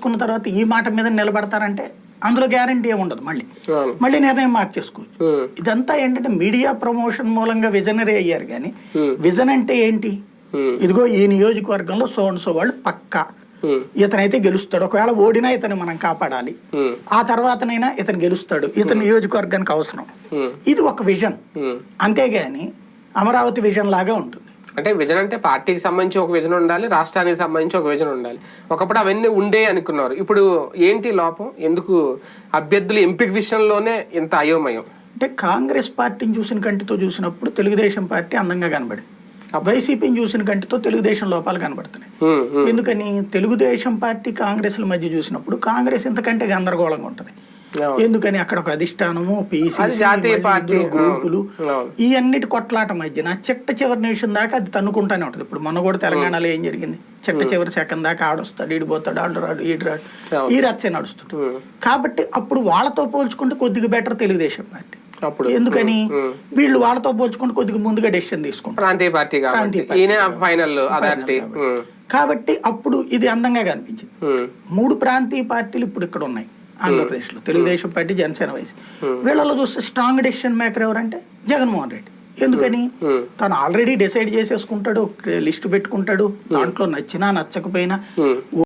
తీసుకున్న తర్వాత ఈ మాట మీద నిలబడతారంటే అందులో గ్యారంటీ ఏమి ఉండదు మళ్ళీ. మళ్ళీ నిర్ణయం మార్చేసుకోవచ్చు ఇదంతా ఏంటంటే మీడియా ప్రమోషన్ మూలంగా విజనరీ అయ్యారు కానీ విజన్ అంటే ఏంటి? ఇదిగో ఈ నియోజకవర్గంలో సో వాళ్ళు పక్కా. ఇతనైతే గెలుస్తాడు. ఒకవేళ ఓడినా ఇతను మనం కాపాడాలి. ఆ తర్వాతనైనా ఇతను గెలుస్తాడు. ఇతను నియోజకవర్గానికి అవసరం. ఇది ఒక విజన్. అంతేగాని అమరావతి విజన్ లాగా ఉంటుంది. అంటే విజన్ అంటే పార్టీకి సంబంధించి ఒక విజన్ ఉండాలి రాష్ట్రానికి సంబంధించి ఒక విజన్ ఉండాలి. ఒకప్పుడు అవన్నీ ఉండే అనుకున్నారు. ఇప్పుడు ఏంటి లోపం? ఎందుకు అభ్యర్థులు ఎంపిక విషయంలోనే ఇంత అయోమయం? అంటే కాంగ్రెస్ పార్టీని చూసిన కంటితో చూసినప్పుడు తెలుగుదేశం పార్టీ అందంగా కనబడింది. వైసీపీని చూసిన కంటితో తెలుగుదేశం లోపాలు కనబడుతున్నాయి. ఎందుకని? తెలుగుదేశం పార్టీ కాంగ్రెస్ల మధ్య చూసినప్పుడు కాంగ్రెస్ ఇంతకంటే గందరగోళంగా ఉంటుంది. ఎందుకని అక్కడ ఒక అధిష్టానము పిసిసి పార్టీ. గ్రూపులు. ఈ అన్నిటి కొట్లాట మధ్యన చిట్ట చివరి నిమిషం దాకా అది తన్నుకుంటానే ఉంటుంది. ఇప్పుడు మొన్న కూడా తెలంగాణలో ఏం జరిగింది? చిట్ట చివరి సెకండ్ దాకా ఆడొస్తాడు ఈడిపోతాడు ఆడు రాడు ఈడు రాడు. ఈ రచ్చే నడుస్తుంది. కాబట్టి అప్పుడు వాళ్ళతో పోల్చుకుంటే కొద్దిగా బెటర్ తెలుగుదేశం పార్టీ. అప్పుడు. ఎందుకని. వీళ్ళు వాళ్ళతో పోల్చుకుంటే కొద్దిగా ముందుగా డెసిషన్ తీసుకుంటారు. ప్రాంతీయ పార్టీ ఫైనల్ కాబట్టి. అప్పుడు ఇది అందంగా కనిపించింది. మూడు ప్రాంతీయ పార్టీలు ఇప్పుడు ఇక్కడ ఉన్నాయి. ఆంధ్రప్రదేశ్లో తెలుగుదేశం పార్టీ జనసేన వైసీ. వీళ్ళలో చూస్తే స్ట్రాంగ్ డెసిషన్ మేకర్ ఎవరంటే జగన్మోహన్ రెడ్డి. ఎందుకని. తను ఆల్రెడీ డిసైడ్ చేసేసుకుంటాడు లిస్ట్ పెట్టుకుంటాడు. దాంట్లో నచ్చినా నచ్చకపోయినా.